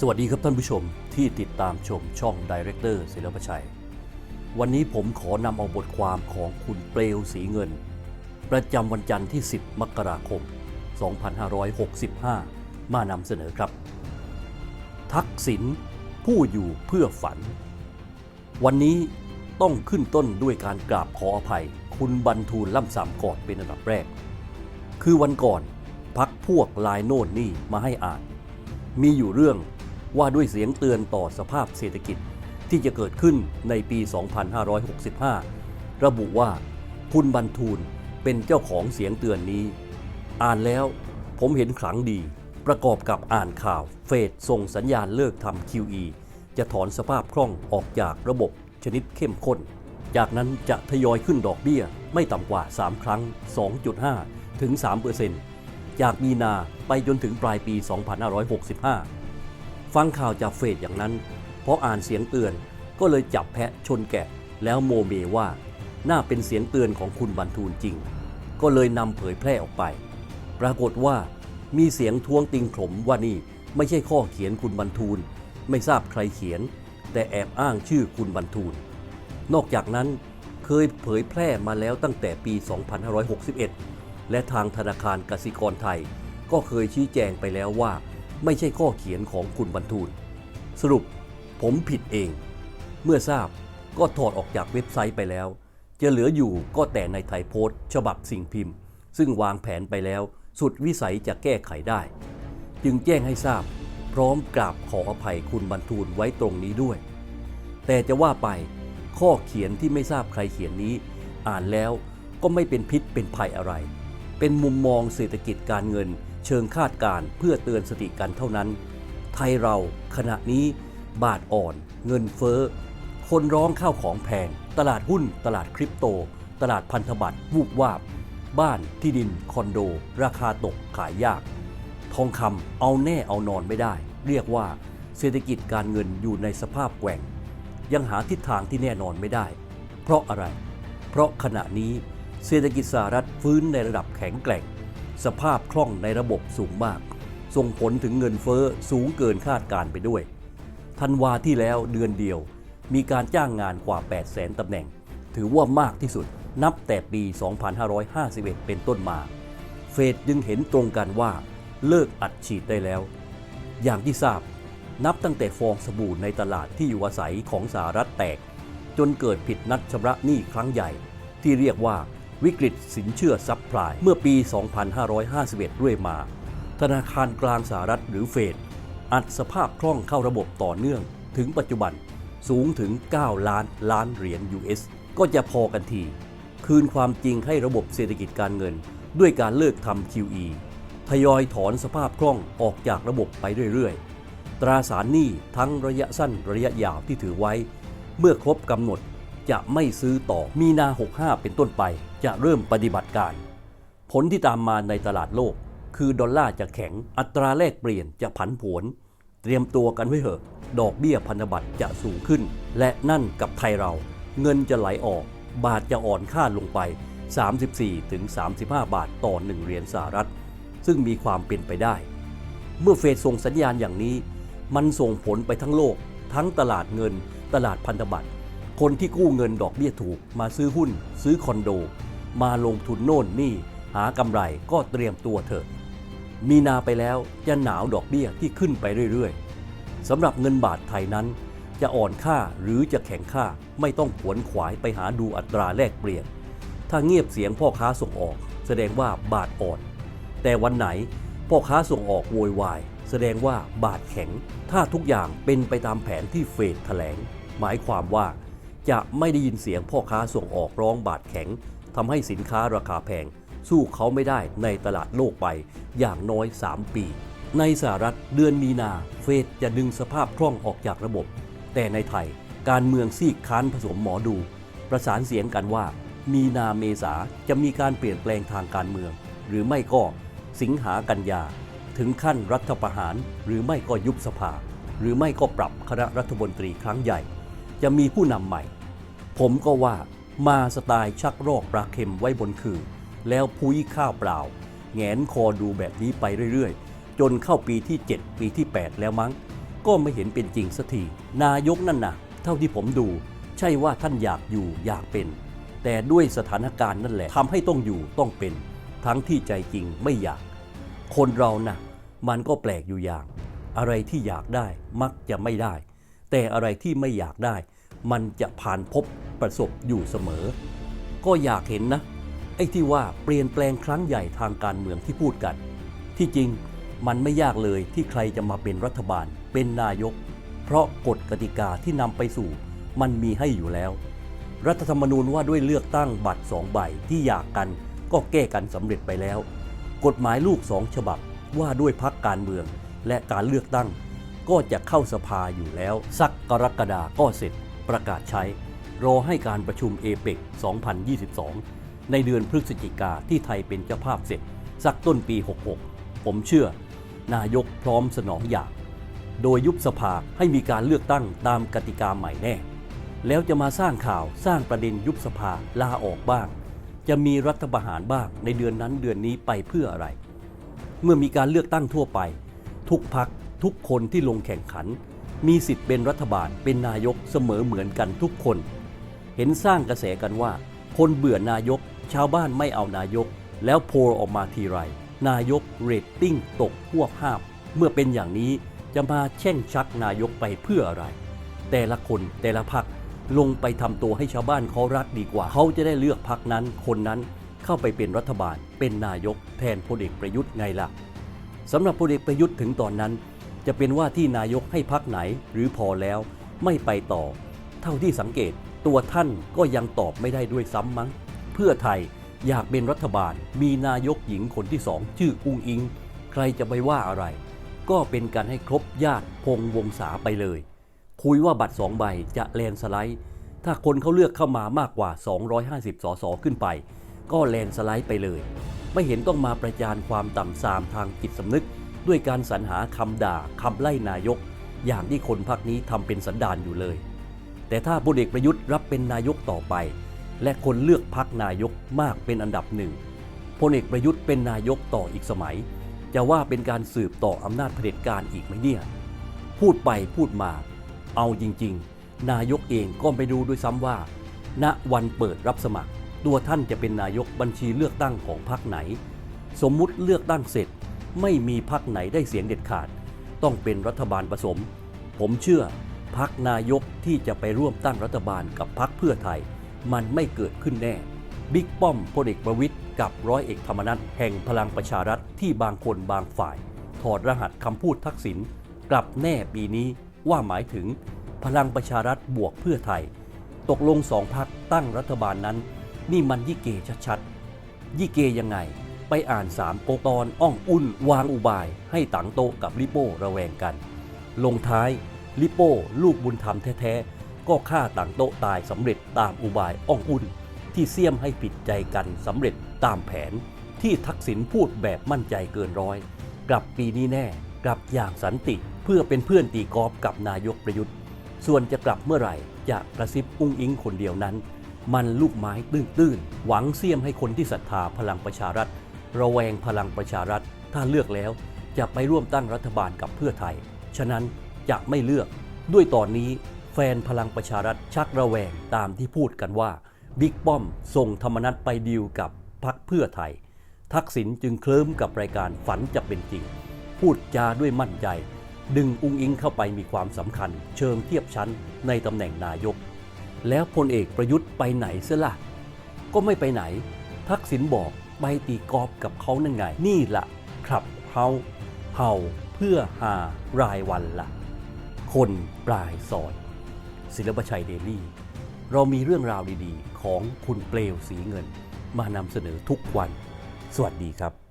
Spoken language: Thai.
สวัสดีครับท่านผู้ชมที่ติดตามชมช่องดีเรคเตอร์ศิลปชัย วันนี้ผมขอนำเอาบทความของคุณเปลวสีเงิน ประจำวันจันทร์ที่ 10 มกราคม 2565 มานำเสนอครับ ทักษิณผู้อยู่เพื่อฝัน วันนี้ต้องขึ้นต้นด้วยการกราบขออภัย คุณบรรทูลล่ำสามกอนเป็นอันดับแรก คือวันก่อนพักพวกลายโน่นนี่มาให้อ่าน มีอยู่เรื่อง ว่าด้วยเสียงเตือนต่อสภาพเศรษฐกิจที่จะเกิดขึ้นในปี 2565 ระบุว่าคุณบรรทูลเป็นเจ้าของเสียงเตือนนี้ อ่านแล้วผมเห็นขลังดี ประกอบกับอ่านข่าว เฟดส่งสัญญาณเลิกทำ QE จะถอนสภาพคล่องออกจากระบบชนิดเข้มข้น จากนั้นจะทยอยขึ้นดอกเบี้ยไม่ต่ำกว่า 3 ครั้ง 2.5 ถึง3%จากมีนาไปจนถึงปลายปี 2565 ฟังข่าวจากเฟดอย่างนั้นเพราะอ่านเสียงเตือนก็เลยจับแพะชนแกะ แล้วโมเมว่า น่าเป็นเสียงเตือนของคุณบรรทูลจริง ก็เลยนำเผยแพร่ออกไป ปรากฏว่ามีเสียงท้วงติงขมว่านี่ไม่ใช่ข้อเขียนคุณบรรทูล ไม่ทราบใครเขียน แต่แอบอ้างชื่อคุณบรรทูล นอกจากนั้นเคยเผยแพร่มาแล้วตั้งแต่ปี 2561 และทางธนาคารกสิกรไทย ก็เคยชี้แจงไปแล้วว่า ไม่ใช่ข้อเขียนของคุณบรรทูล สรุปผมผิดเอง เมื่อทราบก็ถอดออกจากเว็บไซต์ไปแล้ว จะเหลืออยู่ก็แต่ในไทยโพสต์ ฉบับสิ่งพิมพ์ ซึ่งวางแผนไปแล้ว สุดวิสัยจะแก้ไขได้ จึงแจ้งให้ทราบ พร้อมกราบขออภัยคุณบรรทูลไว้ตรงนี้ด้วย แต่จะว่าไปข้อเขียนที่ไม่ทราบใครเขียนนี้ อ่านแล้วก็ไม่เป็นพิษเป็นภัยอะไร เป็นมุมมองเศรษฐกิจการเงิน เชิงคาดการ์เพื่อเตือนสติกันเท่านั้น ไทยเราขณะนี้บาทอ่อน เงินเฟ้อ คนร้องข้าวของแพง ตลาดหุ้น ตลาดคริปโต ตลาดพันธบัตรวูบวาบ บ้านที่ดิน คอนโด ราคาตกขายยาก ทองคำเอาแน่เอานอนไม่ได้ เรียกว่าเศรษฐกิจการเงินอยู่ในสภาพแกว่ง ยังหาทิศทางที่แน่นอนไม่ได้ เพราะอะไร เพราะขณะนี้เศรษฐกิจสหรัฐฟื้นในระดับแข็งแกร่ง สภาพคล่องในระบบสูงมาก ส่งผลถึงเงินเฟ้อสูงเกินคาดการไปด้วย ธันวาที่แล้วเดือนเดียว มีการจ้างงานกว่า 8 0 0แสนตำแหน่ง ถือว่ามากที่สุดนับแต่ปี 2551 เป็นต้นมา เฟดจึงเห็นตรงกันว่า เลิกอัดฉีดได้แล้ว อย่างที่ทราบ นับตั้งแต่ฟองสบู่ในตลาดที่อยู่อาศัยของสหรัฐแตก จนเกิดผิดนัดชำระหนี้ครั้งใหญ่ที่เรียกว่า วิกฤตสินเชื่อซับพลายเมื่อปี 2551 ด้วยมา ธนาคารกลางสหรัฐหรือเฟดอัดสภาพคล่องเข้าระบบต่อเนื่อง ถึงปัจจุบันสูงถึง 9 ล้านล้านเหรียญ US ก็จะพอกันที คืนความจริงให้ระบบเศรษฐกิจการเงิน ด้วยการเลิกทำ QE ทยอยถอนสภาพคล่องออกจากระบบไปเรื่อยๆ ตราสารหนี้ทั้งระยะสั้นระยะยาวที่ถือไว้ เมื่อครบกำหนดจะไม่ซื้อต่อมีนา 65 เป็นต้นไป จะเริ่มปฏิบัติการ ผลที่ตามมาในตลาดโลก คือดอลลาร์จะแข็งอัตราแลกเปลี่ยนจะผันผวน เตรียมตัวกันไว้เถอะ ดอกเบี้ยพันธบัตรจะสูงขึ้น และนั่นกับไทยเรา เงินจะไหลออก บาทจะอ่อนค่าลงไป 34-35ถึง35บาทต่อ 1 เหรียญสหรัฐ ซึ่งมีความเป็นไปได้ เมื่อเฟดส่งสัญญาณอย่างนี้ มันส่งผลไปทั้งโลก ทั้งตลาดเงิน ตลาดพันธบัตรคนที่กู้เงินดอกเบี้ยถูกมาซื้อหุ้น ซื้อคอนโด มาลงทุนโน่นนี่ หากำไรก็เตรียมตัวเถอะ มีนาไปแล้วจะหนาวดอกเบี้ยที่ขึ้นไปเรื่อยๆสำหรับเงินบาทไทยนั้น จะอ่อนค่าหรือจะแข็งค่าไม่ต้องขวนขวายไปหาดูอัตราแลกเปลี่ยน ถ้าเงียบเสียงพ่อค้าส่งออก แสดงว่าบาทอ่อน แต่วันไหนพ่อค้าส่งออกโวยวายแสดงว่าบาทแข็ง ถ้าทุกอย่างเป็นไปตามแผนที่เฟดแถลง หมายความว่าจะไม่ได้ยินเสียงพ่อค้าส่งออกร้องบาทแข็ง ทำให้สินค้าราคาแพง สู้เขาไม่ได้ในตลาดโลกไปอย่างน้อย 3 ปี ในสหรัฐเดือนมีนาเฟดจะดึงสภาพคล่องออกจากระบบ แต่ในไทยการเมืองซีกค้านผสมหมอดู ประสานเสียงกันว่า มีนาเมษาจะมีการเปลี่ยนแปลงทางการเมือง หรือไม่ก็สิงหากันยา ถึงขั้นรัฐประหาร หรือไม่ก็ยุบสภา หรือไม่ก็ปรับคณะรัฐมนตรีครั้งใหญ่ จะมีผู้นำใหม่ ผมก็ว่า มาสไตล์ชักรอกปลาเค็มไว้บนคือ แล้วพุ้ยข้าวเปล่า แงนคอดูแบบนี้ไปเรื่อยๆ จนเข้าปีที่ 7 ปีที่ 8 แล้วมั้ง ก็ไม่เห็นเป็นจริงสักที นายกนั่นนะเท่าที่ผมดู ใช่ว่าท่านอยากอยู่อยากเป็น แต่ด้วยสถานการณ์นั่นแหละทำให้ต้องอยู่ต้องเป็น ทั้งที่ใจจริงไม่อยาก คนเรานะมันก็แปลกอยู่อย่าง อะไรที่อยากได้มักจะไม่ได้ แต่อะไรที่ไม่อยากได้ มันจะผ่านพบประสบอยู่เสมอ ก็อยากเห็นนะ ไอ้ที่ว่าเปลี่ยนแปลงครั้งใหญ่ทางการเมืองที่พูดกัน ที่จริงมันไม่ยากเลยที่ใครจะมาเป็นรัฐบาล เป็นนายก เพราะกฎกติกาที่นำไปสู่ มันมีให้อยู่แล้ว รัฐธรรมนูญว่าด้วยเลือกตั้งบัตรสองใบที่อยากกันก็แก้กันสำเร็จไปแล้ว กฎหมายลูกสองฉบับว่าด้วยพักการเมืองและการเลือกตั้ง ก็จะเข้าสภาอยู่แล้ว สักกรกฎาก็เสร็จ ประกาศใช้ รอให้การประชุมเอเปก2022 ในเดือนพฤศจิกาที่ไทยเป็นเจ้าภาพเสร็จ สักต้นปี 66 ผมเชื่อ นายกพร้อมสนองอยาก โดยยุบสภาให้มีการเลือกตั้งตามกติกาใหม่แน่ แล้วจะมาสร้างข่าวสร้างประเด็นยุบสภาลาออกบ้าง จะมีรัฐประหารบ้างในเดือนนั้นเดือนนี้ไปเพื่ออะไร เมื่อมีการเลือกตั้งทั่วไป ทุกพักทุกคนที่ลงแข่งขัน มีสิทธิ์เป็นรัฐบาลเป็นนายกเสมอเหมือนกันทุกคน เห็นสร้างกระแสกันว่า คนเบื่อนายก ชาวบ้านไม่เอานายก แล้วโพลออกมาทีไร นายกเรตติ้งตกพวกห้าบเมื่อเป็นอย่างนี้จะมาแช่งชักนายกไปเพื่ออะไร แต่ละคนแต่ละพักลงไปทำตัวให้ชาวบ้านเขารักดีกว่า เขาจะได้เลือกพักนั้นคนนั้นเข้าไปเป็นรัฐบาล เป็นนายก แทนพลเอกประยุทธ์ไงล่ะสำหรับพลเอกประยุทธ์ถึงตอนนั้น จะเป็นว่าที่นายกให้พักไหนหรือพอแล้วไม่ไปต่อ เท่าที่สังเกตตัวท่านก็ยังตอบไม่ได้ด้วยซ้ำมั้ง เพื่อไทยอยากเป็นรัฐบาลมีนายกหญิงคนที่สองชื่ออุงอิง ใครจะไปว่าอะไร ก็เป็นการให้ครบญาติพงวงศาไปเลย คุยว่าบัตรสองใบจะแลนสไลด์ ถ้าคนเขาเลือกเข้ามามากกว่า 250 สสขึ้นไป ก็แลนสไลด์ไปเลย ไม่เห็นต้องมาประจานความต่ำทรามทางจิตสำนึก ด้วยการสรรหาคำด่าคำไล่นายก อย่างที่คนพักนี้ทำเป็นสันดานอยู่เลย แต่ถ้าพลเอกประยุทธ์รับเป็นนายกต่อไป และคนเลือกพักนายกมากเป็นอันดับหนึ่งพลเอกประยุทธ์เป็นนายกต่ออีกสมัย จะว่าเป็นการสืบต่ออำนาจเผด็จการอีกไหมเนี่ย พูดไปพูดมา เอาจริง ๆ นายกเองก็ไม่รู้ด้วยซ้ำว่า ณวันเปิดรับสมัคร ตัวท่านจะเป็นนายกบัญชีเลือกตั้งของพรรคไหน สมมุติเลือกตั้งเสร็จ ไม่มีพรรคไหนได้เสียงเด็ดขาด ต้องเป็นรัฐบาลผสม ผมเชื่อพักนายกที่จะไปร่วมตั้งรัฐบาลกับพักเพื่อไทย มันไม่เกิดขึ้นแน่ บิ๊กป้อมพลเอกประวิตยกับร้อยเอกธรรมนัฐแห่งพลังประชารัฐที่บางคนบางฝ่าย ถอดรหัสคำพูดทักษิณกลับแน่ปีนี้ว่าหมายถึง พลังประชารัฐบวกเพื่อไทย ตกลงสองพักตั้งรัฐบาลนั้น นี่มันยี่เกชัดๆยี่เกยังไง ไปอ่านสามโกตอนอ้องอุ่นวางอุบาย ให้ตังโตกับลิโป้ระแวงกัน ลงท้ายลิโป้ลูกบุญธรรมแท้ๆ ก็ฆ่าต่างโตตายสำเร็จตามอุบายอ้องอุ่น ที่เสี่ยมให้ผิดใจกันสำเร็จตามแผน ที่ทักษิณพูดแบบมั่นใจเกินร้อย กลับปีนี้แน่กลับอย่างสันติเพื่อเป็นเพื่อนตีกอล์ฟกับนายกประยุทธ์ ส่วนจะกลับเมื่อไหร่จะกระซิบอุ้งอิงคนเดียวนั้น มันลูกไม้ตื้นๆหวังเสี่ยมให้คนที่ศรัทธาพลังประชารัฐ ระแวงพลังประชารัฐ ถ้าเลือกแล้วจะไปร่วมตั้งรัฐบาลกับเพื่อไทย ฉะนั้นจะไม่เลือก ด้วยตอนนี้แฟนพลังประชารัฐชักระแวงตามที่พูดกันว่าบิ๊กป้อมส่งธรรมนัตไปดีลกับพักเพื่อไทย ทักษิณจึงเคลิ้มกับรายการฝันจะเป็นจริง พูดจาด้วยมั่นใจ ดึงอุ้งอิงเข้าไปมีความสำคัญ เชิงเทียบชั้นในตำแหน่งนายก แล้วพลเอกประยุทธ์ไปไหนเสียล่ะก็ไม่ไปไหน ทักษิณบอก ไปตีกอล์ฟกับเขานั่นไง นี่ละครับเฮาเฮาเพื่อหารายวันละคนปลายซอยศิลปชัยเดลี่ เรามีเรื่องราวดีๆ ของคุณเปลวสีเงิน มานำเสนอทุกวัน สวัสดีครับ